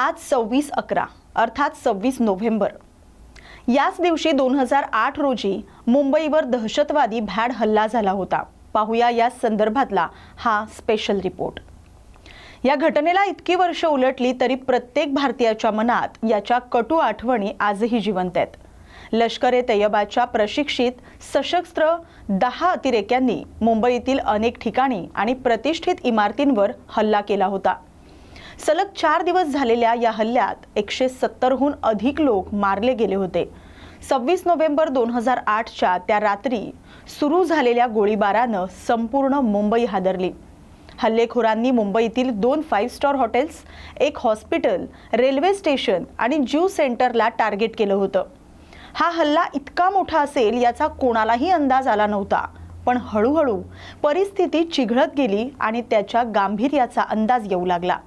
आज सव्वीस अकरा अर्थात सव्वीस नोव्हेंबर. याच दिवशी दोन हजार आठ रोजी मुंबईवर दहशतवादी भॅड हल्ला झाला होता. पाहूया या संदर्भातला हा स्पेशल रिपोर्ट या घटनेला इतकी वर्ष उलटली तरी प्रत्येक भारतीयाच्या मनात याच्या कटू आठवणी आजही जिवंत आहेत. लष्कर ए तैयबाच्या प्रशिक्षित सशस्त्र दहा अतिरेक्यांनी मुंबईतील अनेक ठिकाणी आणि प्रतिष्ठित इमारतींवर हल्ला केला होता. सलग चार दिवस झालेल्या या हल्ल्यात एकशे सत्तरहून अधिक लोक मारले गेले होते. सव्वीस नोव्हेंबर दोन हजार आठच्या त्या रात्री सुरू झालेल्या गोळीबारानं संपूर्ण मुंबई हादरली. हल्लेखोरांनी मुंबईतील दोन फाईव्ह स्टार हॉटेल्स एक हॉस्पिटल रेल्वे स्टेशन आणि ज्यू सेंटरला टार्गेट केलं होतं. हा हल्ला इतका मोठा असेल याचा कोणालाही अंदाज आला नव्हता पण हळूहळू परिस्थिती चिघळत गेली आणि त्याच्या गांभीर्याचा अंदाज येऊ लागला.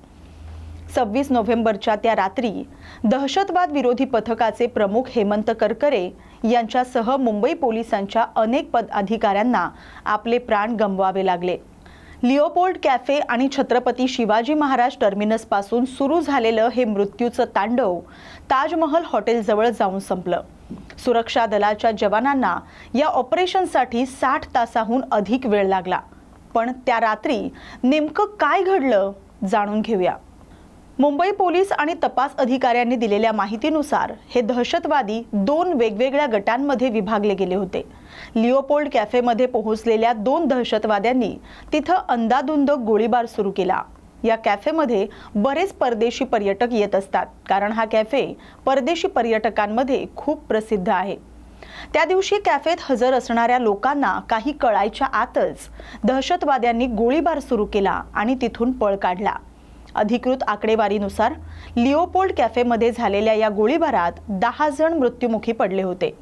सव्वीस नोव्हेंबरच्या त्या रात्री दहशतवाद विरोधी पथकाचे प्रमुख हेमंत करकरे यांच्यासह मुंबई पोलिसांच्या अनेक पद अधिकाऱ्यांना आपले प्राण गमवावे लागले. लिओपोल्ड कॅफे आणि छत्रपती शिवाजी महाराज टर्मिनसपासून सुरू झालेलं हे मृत्यूचं तांडव ताजमहल हॉटेलजवळ जाऊन संपलं. सुरक्षा दलाच्या जवानांना या ऑपरेशनसाठी साठ तासाहून अधिक वेळ लागला. पण त्या रात्री नेमकं काय घडलं जाणून घेऊया. मुंबई पोलीस आणि तपास अधिकाऱ्यांनी दिलेल्या माहितीनुसार हे दहशतवादी दोन वेगवेगळ्या गटांमध्ये विभागले गेले होते. लिओपोल्ड कॅफेमध्ये पोहोचलेल्या दोन दहशतवाद्यांनी तिथं अंदाधुंद गोळीबार सुरू केला. या कॅफेमध्ये बरेच परदेशी पर्यटक येत असतात कारण हा कॅफे परदेशी पर्यटकांमध्ये खूप प्रसिद्ध आहे. त्या दिवशी कॅफेत हजर असणाऱ्या लोकांना काही कळायच्या आतच दहशतवाद्यांनी गोळीबार सुरू केला आणि तिथून पळ काढला. अधिकृत आकडेवारीनुसार लिओपोल्ड कॅफेमध्ये झालेल्या या गोळीबारात दहा जण मृत्युमुखी पडले होते.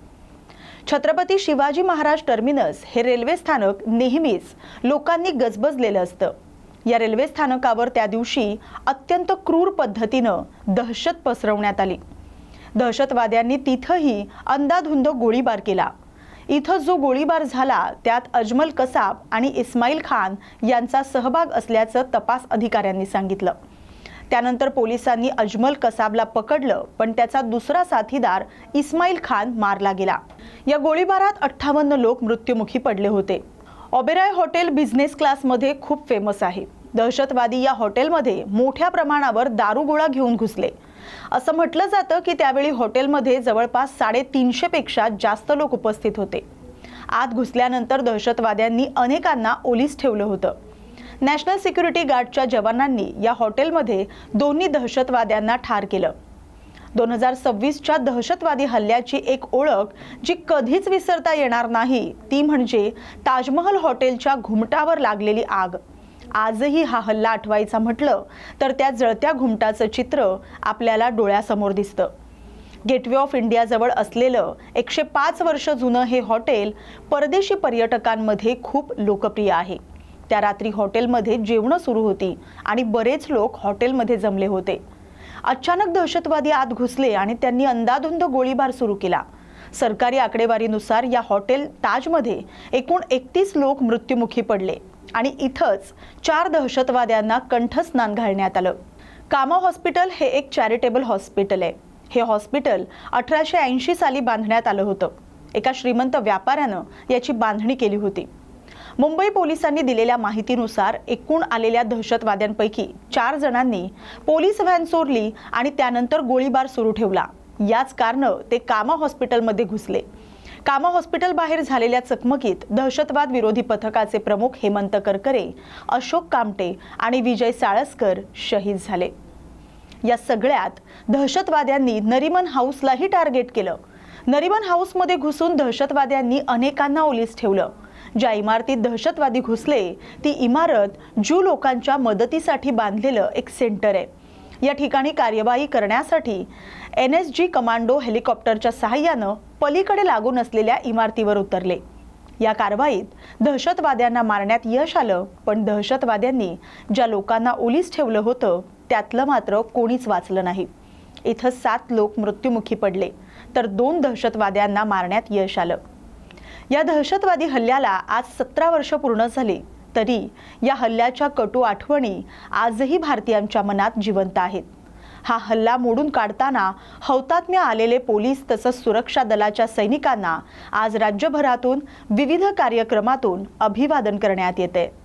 छत्रपती शिवाजी महाराज टर्मिनस हे रेल्वे स्थानक नेहमीच लोकांनी गजबजलेलं असतं. या रेल्वे स्थानकावर त्या दिवशी अत्यंत क्रूर पद्धतीनं दहशत पसरवण्यात आली. दहशतवाद्यांनी तिथंही अंदाधुंद गोळीबार केला. इथं जो गोळीबार झाला त्यात अजमल कसाब आणि इस्माईल खान यांचा सहभाग असल्याचं तपास अधिकाऱ्यांनी सांगितलं. त्यानंतर पोलिसांनी अजमल कसाबला पकडलं पण त्याचा दुसरा साथीदार इस्माईल खान मारला गेला. या गोळीबारात अठ्ठावन्न लोक मृत्युमुखी पडले होते. ऑबेराय हॉटेल बिझनेस क्लासमध्ये खूप फेमस आहे. दहशतवादी या हॉटेलमध्ये मोठ्या प्रमाणावर दारुगोळा घेऊन घुसले. असं म्हटलं जातं की त्यावेळी हॉटेलमध्ये जवळपास साडेतीनशेपेक्षा जास्त लोक उपस्थित होते. आत घुसल्यानंतर दहशतवाद्यांनी अनेकांना ओलीस ठेवलं होतं. नॅशनल सिक्युरिटी गार्डच्या जवानांनी या हॉटेलमध्ये दोन्ही दहशतवाद्यांना ठार केलं. दोन हजार सव्वीसच्या दहशतवादी हल्ल्याची एक ओळख जी कधीच विसरता येणार नाही ती म्हणजे ताजमहल हॉटेलच्या घुमटावर लागलेली आग. आजही हा हल्ला आठवायचा म्हटलं तर त्या जळत्या घुमटाचं चित्र आपल्याला डोळ्यासमोर दिसतं. गेटवे ऑफ इंडियाजवळ असलेलं एकशे पाच वर्ष जुनं हे हॉटेल परदेशी पर्यटकांमध्ये खूप लोकप्रिय आहे. त्या रात्री हॉटेलमध्ये जेवणं सुरू होती आणि बरेच लोक हॉटेलमध्ये जमले होते. अचानक दहशतवादी आत घुसले आणि त्यांनी अंदाधुंद गोळीबार सुरू केला. सरकारी आकडेवारीनुसार या हॉटेल ताजमध्ये एकूण एकतीस लोक मृत्युमुखी पडले. आणि इथंच चार दहशतवाद्यांना कंठस्नान घालण्यात आलं. कामा हॉस्पिटल हे एक चॅरिटेबल हॉस्पिटल आहे. हे हॉस्पिटल अठराशे ऐंशी साली बांधण्यात आलं होतं. एका श्रीमंत व्यापाऱ्यानं याची बांधणी केली होती. मुंबई पोलिसांनी दिलेल्या माहितीनुसार एकूण आलेल्या दहशतवाद्यांपैकी चार जणांनी पोलीस व्हॅन चोरली आणि त्यानंतर गोळीबार सुरू ठेवला. याच कारण ते कामा हॉस्पिटलमध्ये घुसले. कामा हॉस्पिटल बाहेर झालेल्या चकमकीत दहशतवाद विरोधी पथकाचे प्रमुख हेमंत करकरे अशोक कामटे आणि विजय साळसकर शहीद झाले. या सगळ्यात दहशतवाद्यांनी नरिमन हाऊसलाही टार्गेट केलं. नरिमन हाऊसमध्ये घुसून दहशतवाद्यांनी अनेकांना ओलीस ठेवलं. ज्या इमारतीत दहशतवादी घुसले ती इमारत ज्यू लोकांच्या मदतीसाठी बांधलेलं एक सेंटर आहे. या ठिकाणी कार्यवाही करण्यासाठी एन एस जी कमांडो हेलिकॉप्टरच्या सहाय्यानं पलीकडे लागून असलेल्या इमारतीवर उतरले. या कारवाईत दहशतवाद्यांना मारण्यात यश आलं पण दहशतवाद्यांनी ज्या लोकांना ओलीस ठेवलं होतं त्यातलं मात्र कोणीच वाचलं नाही. इथं सात लोक मृत्युमुखी पडले तर दोन दहशतवाद्यांना मारण्यात यश आलं. या दहशतवादी हल्ल्याला आज सतरा वर्ष पूर्ण झाली तरी या हल्ल्याच्या कटू आठवणी आजही भारतीयांच्या मनात जिवंत आहेत. हा हल्ला मोडून काढताना हौतात्म्य आलेले पोलीस तसंच सुरक्षा दलाच्या सैनिकांना आज राज्यभरातून विविध कार्यक्रमातून अभिवादन करण्यात येते